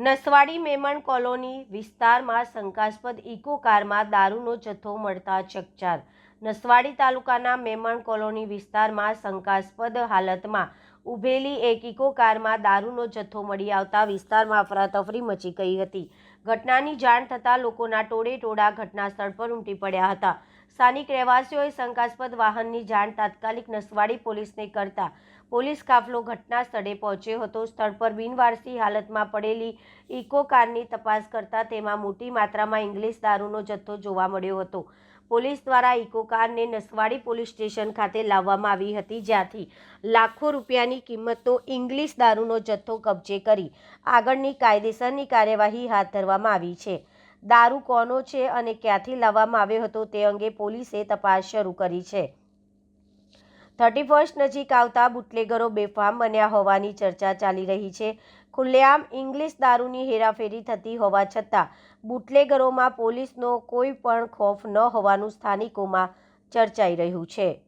Naswadi Memon colony વિસ્તારમાં શંકાસ્પદ eco કારમાં દારૂનો જથ્થો મળતા ચકચાર. નસવાડી તાલુકાના મેમણ કોલોની વિસ્તારમાં શંકાસ્પદ હાલતમાં ઊભેલી એક ઇકો કારમાં દારૂનો જથ્થો મળી આવતા વિસ્તારમાં અફરાતફરી મચી ગઈ હતી. ઘટનાની જાણ થતાં લોકોના ટોળે ટોળા ઘટના સ્થળ પર ઉમટી પડ્યા હતા. સ્થાનિક રહેવાસીઓએ શંકાસ્પદ વાહનની જાણ તાત્કાલિક નસવાડી પોલીસને કરતા પોલીસ કાફલો ઘટના સ્થળે પહોંચ્યો હતો. સ્થળ પર બિનવારસી હાલતમાં પડેલી ઇકો કારની તપાસ કરતા તેમાં મોટી માત્રામાં ઇંગ્લિશ દારૂનો જથ્થો જોવા મળ્યો હતો. પોલીસ દ્વારા ઇકો કારને નસવાડી પોલીસ સ્ટેશન ખાતે લાવવામાં આવી હતી, જ્યાંથી લાખો રૂપિયાની કિંમતનો ઇંગ્લિશ દારૂનો જથ્થો કબજે કરી આગળની કાયદેસરની કાર્યવાહી હાથ ધરવામાં આવી છે. દારૂ કોનો છે અને ક્યાંથી લાવવામાં આવ્યો હતો તે અંગે પોલીસે તપાસ શરૂ કરી છે. થર્ટી ફર્સ્ટ નજીક આવતા બુટલેગરો બેફામ બન્યા હોવાની ચર્ચા ચાલી રહી છે. ખુલ્લેઆમ ઇંગ્લિશ દારૂની હેરાફેરી થતી હોવા છતાં બુટલેગરોમાં પોલીસનો કોઈ પણ ખોફ ન હોવાનું સ્થાનિકોમાં ચર્ચાઈ રહ્યું છે.